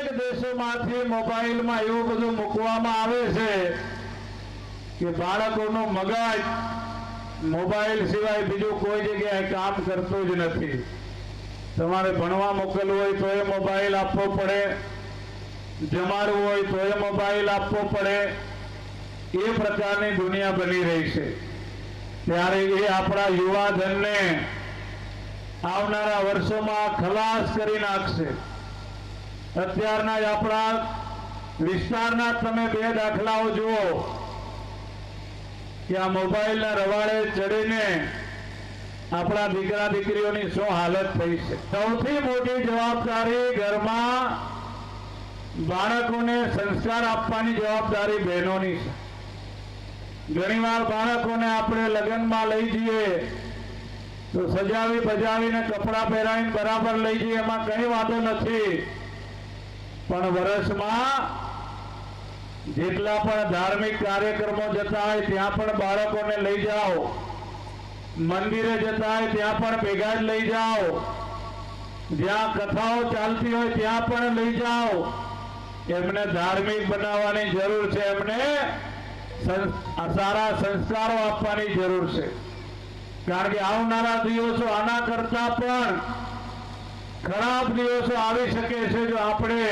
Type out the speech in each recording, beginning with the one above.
અનેક દેશોમાંથી મોબાઈલમાં એવું બધું મૂકવામાં આવે છે કે બાળકોનું મગજ મોબાઈલ સિવાય બીજું કોઈ જગ્યાએ કામ કરતું જ નથી. તમારે ભણવા મોકલવું હોય તો એ મોબાઈલ આપવો પડે, જમાડવું હોય તો એ મોબાઈલ આપવો પડે. એ પ્રકારની દુનિયા બની રહી છે. ત્યારે એ આપણા યુવાધનને આવનારા વર્ષોમાં ખલાસ કરી નાખશે. અત્યારના આપણા વિસ્તારના તમે બે દાખલાઓ જુઓ. કે આ મોબાઈલના રવાડે ચડીને આપણા દીકરા દીકરીઓની શું હાલત થઈ છે? સૌથી મોટી જવાબદારી ઘરમાં બાળકોને સંસ્કાર આપવાની જવાબદારી બહેનોની છે. ઘણીવાર બાળકોને આપણે લગ્નમાં લઈ જઈએ, તો સજાવી બજાવીને કપડાં પહેરાવીને બરાબર લઈ જઈએ, એમાં કઈ વાંધો નથી. પણ વર્ષમાં જેટલા પણ ધાર્મિક કાર્યક્રમો જતા હોય ત્યાં પણ બાળકોને લઈ જાઓ. મંદિરે જતા હોય ત્યાં પણ ભેગા જ લઈ જાઓ. જ્યાં કથાઓ ચાલતી હોય ત્યાં પણ લઈ જાઓ. એમને ધાર્મિક બનાવવાની જરૂર છે, એમને સારા સંસ્કારો આપવાની જરૂર છે. કારણ કે આવનારા દિવસો આના કરતા પણ ખરાબ દિવસો આવી શકે છે, જો આપણે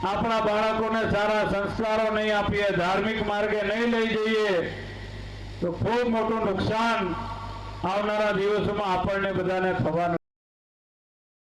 આપણા બાળકોને સારા સંસ્કારો નહીં આપીએ, ધાર્મિક માર્ગે નહીં લઈ જઈએ, તો ખૂબ મોટું નુકસાન આવનારા દિવસોમાં આપણને બધાને થવાનું